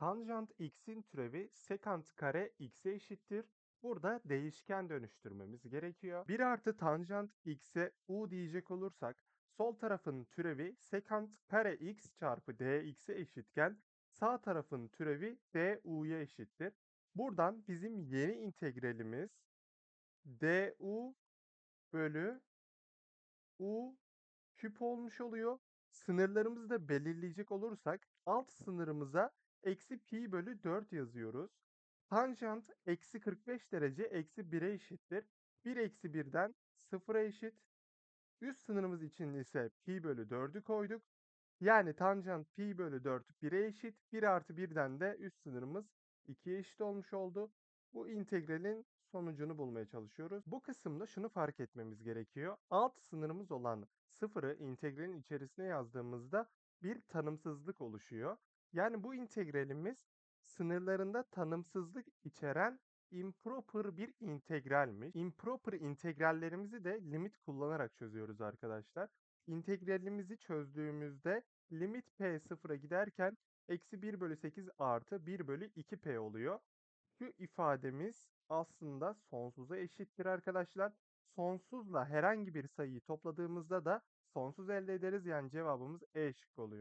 Tanjant x'in türevi sekant kare x'e eşittir. Burada değişken dönüştürmemiz gerekiyor. 1 artı tanjant x'e u diyecek olursak sol tarafın türevi sekant kare x çarpı dx'e eşitken sağ tarafın türevi du'ya eşittir. Buradan bizim yeni integralimiz du bölü u küp olmuş oluyor. Sınırlarımızı da belirleyecek olursak alt sınırımıza eksi pi bölü 4 yazıyoruz. Tanjant eksi 45 derece eksi 1'e eşittir. 1 eksi 1'den 0'a eşit. Üst sınırımız için ise pi bölü 4'ü koyduk. Yani tanjant pi bölü 4 1'e eşit. 1 artı 1'den de üst sınırımız 2'ye eşit olmuş oldu. Bu integralin sonucunu bulmaya çalışıyoruz. Bu kısımda şunu fark etmemiz gerekiyor. Alt sınırımız olan 0'ı integralin içerisine yazdığımızda bir tanımsızlık oluşuyor. Yani bu integralimiz sınırlarında tanımsızlık içeren improper bir integralmiş. Improper integrallerimizi de limit kullanarak çözüyoruz arkadaşlar. İntegralimizi çözdüğümüzde limit p sıfıra giderken eksi 1 bölü 8 artı 1 bölü 2p oluyor. Şu ifademiz aslında sonsuza eşittir arkadaşlar. Sonsuzla herhangi bir sayıyı topladığımızda da sonsuz elde ederiz. Yani cevabımız E şıkkı oluyor.